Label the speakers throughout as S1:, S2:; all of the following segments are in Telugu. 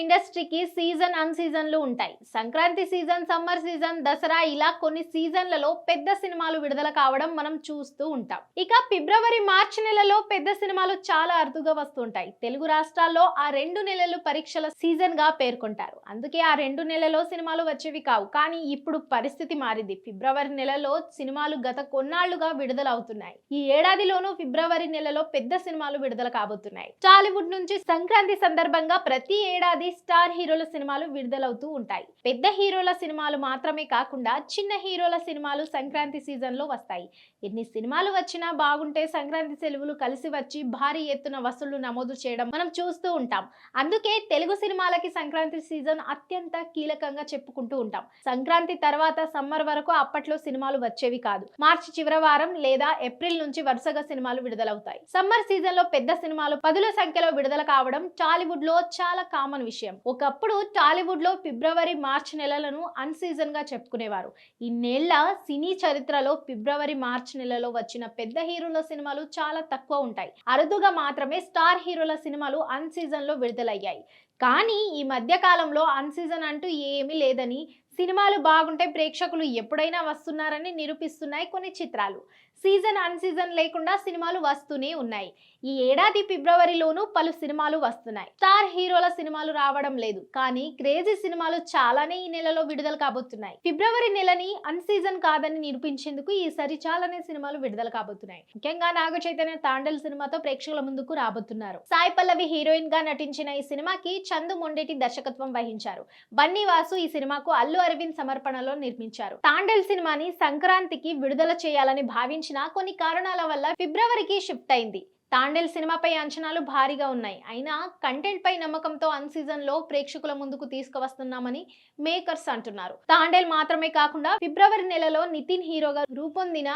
S1: ఇండస్ట్రీకి సీజన్ అన్ సీజన్లు ఉంటాయి. Sankranti season summer season Dasara ఇలా కొన్ని సీజన్లలో పెద్ద సినిమాలు విడుదల కావడం మనం చూస్తూ ఉంటాం. ఇక ఫిబ్రవరి మార్చి నెలలో పెద్ద సినిమాలు చాలా అరుదుగా వస్తుంటాయి. తెలుగు రాష్ట్రాల్లో ఆ రెండు నెలలు పరీక్షల సీజన్గా పేర్కొంటారు. అందుకే ఆ రెండు నెలలో సినిమాలు వచ్చేవి కావు. కానీ ఇప్పుడు పరిస్థితి మారింది. ఫిబ్రవరి నెలలో సినిమాలు గత కొన్నాళ్ళుగా విడుదల అవుతున్నాయి. ఈ ఏడాదిలోనూ ఫిబ్రవరి నెలలో పెద్ద సినిమాలు విడుదల కాబోతున్నాయి. టాలీవుడ్ నుంచి సంక్రాంతి సందర్భంగా ప్రతి ఏడాది స్టార్ హీరోల సినిమాలు విడుదలవుతూ ఉంటాయి. పెద్ద హీరోల సినిమాలు మాత్రమే కాకుండా చిన్న హీరోల సినిమాలు సంక్రాంతి సీజన్లో వస్తాయి. ఎన్ని సినిమాలు వచ్చినా బాగుంటే సంక్రాంతి సెలవులు కలిసి వచ్చి భారీ ఎత్తున వసూళ్ళు నమోదు చేయడం మనం చూస్తూ ఉంటాం. అందుకే తెలుగు సినిమాలకి సంక్రాంతి సీజన్ అత్యంత కీలకంగా చెప్పుకుంటూ ఉంటాం. సంక్రాంతి తర్వాత సమ్మర్ వరకు అప్పట్లో సినిమాలు వచ్చేవి కాదు. మార్చి చివరి వారం లేదా ఏప్రిల్ నుంచి వరుసగా సినిమాలు విడుదలవుతాయి. సమ్మర్ సీజన్లో పెద్ద సినిమాలు పదుల సంఖ్యలో విడుదల కావడం టాలీవుడ్లో చాలా కామన్ విషయం. విషయం. ఒకప్పుడు టాలీవుడ్లో ఫిబ్రవరి మార్చ్ నెలలను అన్సీజన్గా చెప్పుకునేవారు ఇన్నేళ్ళ సినీ చరిత్రలో ఫిబ్రవరి మార్చ్ నెలలో వచ్చిన పెద్ద హీరోల సినిమాలు చాలా తక్కువ ఉంటాయి. అరుదుగా మాత్రమే స్టార్ హీరోల సినిమాలు అన్సీజన్లో విడుదలయ్యాయి. కానీ ఈ మధ్యకాలంలో అన్సీజన్ అన్ సీజన్ అంటూ ఏమీ లేదని సినిమాలు బాగుంటే ప్రేక్షకులు ఎప్పుడైనా వస్తున్నారని నిరూపిస్తున్నాయి కొన్ని చిత్రాలు. సీజన్ అన్ సీజన్ లేకుండా సినిమాలు వస్తూనే ఉన్నాయి. ఈ ఏడాది ఫిబ్రవరిలోనూ పలు సినిమాలు వస్తున్నాయి. స్టార్ హీరోల సినిమాలు రావడం లేదు. కానీ క్రేజీ సినిమాలు చాలానే ఈ నెలలో విడుదల కాబోతున్నాయి. ఫిబ్రవరి నెలని అన్ సీజన్ కాదని నిరూపించేందుకు ఈసారి చాలానే సినిమాలు విడుదల కాబోతున్నాయి. ముఖ్యంగా నాగ చైతన్య తాండల్ సినిమాతో ప్రేక్షకుల ముందుకు రాబోతున్నారు. సాయి పల్లవి హీరోయిన్గా నటించిన ఈ సినిమాకి చందు మొండేటి దర్శకత్వం వహించారు. బన్నీవాసు ఈ సినిమాకు అల్లు అరవింద్ సమర్పణలో నిర్మించారు. తాండెల్ సినిమాని సంక్రాంతికి విడుదల చేయాలని భావించిన కొన్ని కారణాల వల్ల ఫిబ్రవరికి షిఫ్ట్ అయింది. తాండెల్ సినిమాపై అంచనాలు భారీగా ఉన్నాయి. అయినా కంటెంట్పై నమ్మకంతో అన్ సీజన్లో ప్రేక్షకుల ముందుకు తీసుకువస్తున్నామని మేకర్స్ అంటున్నారు. తాండెల్ మాత్రమే కాకుండా ఫిబ్రవరి నెలలో నితిన్ హీరోగా రూపొందిన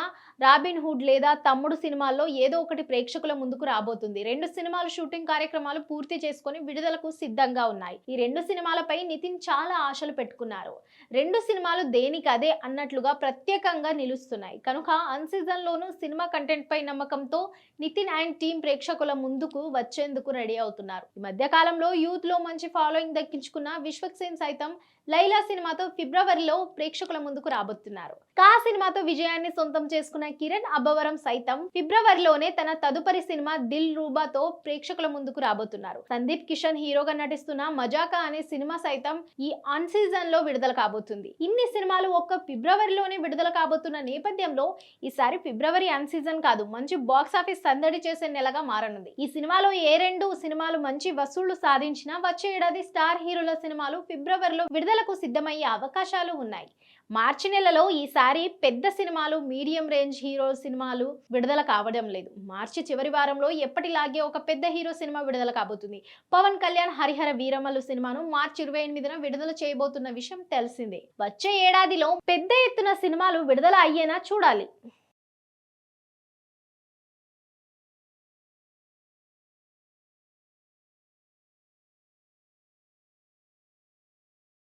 S1: రాబిన్ హుడ్ లేదా తమ్ముడు సినిమాల్లో ఏదో ఒకటి ప్రేక్షకుల ముందుకు రాబోతుంది. రెండు సినిమాలు షూటింగ్ కార్యక్రమాలు పూర్తి చేసుకొని విడుదలకు సిద్ధంగా ఉన్నాయి. ఈ రెండు సినిమాలపై నితిన్ చాలా ఆశలు పెట్టుకున్నారు. రెండు సినిమాలు దేనికి అదే అన్నట్లుగా ప్రత్యేకంగా నిలుస్తున్నాయి. కనుక అన్ సీజన్లోనూ సినిమా కంటెంట్పై నమ్మకంతో నితిన్ అండ్ టీం ప్రేక్షకుల ముందుకు వచ్చేందుకు రెడీ అవుతున్నారు. ఈ మధ్య కాలంలో యూత్లో మంచి ఫాలోయింగ్ దక్కించుకున్న విశ్వక్ సేన్ సైతం లైలా సినిమాతో ఫిబ్రవరిలో ప్రేక్షకుల ముందుకు రాబోతున్నారు. కా సినిమాతో విజయాన్ని సొంతం చేసుకున్న కిరణ్ అబ్బవరం సైతం ఫిబ్రవరిలోనే తన తదుపరి సినిమా దిల్ రూబాతో ప్రేక్షకుల ముందుకు రాబోతున్నారు. సందీప్ కిషన్ హీరోగా నటిస్తున్న మజాకా అనే సినిమా సైతం ఈ అన్ సీజన్లో విడుదల కాబోతుంది. ఇన్ని సినిమాలు ఒక్క ఫిబ్రవరిలోనే విడుదల కాబోతున్న నేపథ్యంలో ఈసారి ఫిబ్రవరి అన్ సీజన్ కాదు మంచి బాక్స్ ఆఫీస్ సందడి చేసే నెలగా మారనుంది. ఈ సినిమాలో ఏ రెండు సినిమాలు మంచి వసూళ్ళు సాధించినా వచ్చే ఏడాది స్టార్ హీరోల సినిమాలు ఫిబ్రవరిలో విడుదలకు సిద్ధమయ్యే అవకాశాలు ఉన్నాయి. మార్చి నెలలో ఈసారి పెద్ద సినిమాలు మీడియం రేంజ్ హీరో సినిమాలు విడుదల కావడం లేదు. మార్చి చివరి వారంలో ఎప్పటిలాగే ఒక పెద్ద హీరో సినిమా విడుదల కాబోతుంది. పవన్ కళ్యాణ్ హరిహర వీరమల్లు సినిమాను మార్చి ఇరవై ఎనిమిదిన విడుదల చేయబోతున్న విషయం తెలిసిందే. వచ్చే ఏడాదిలో పెద్ద ఎత్తున సినిమాలు విడుదల అయ్యేనా చూడాలి.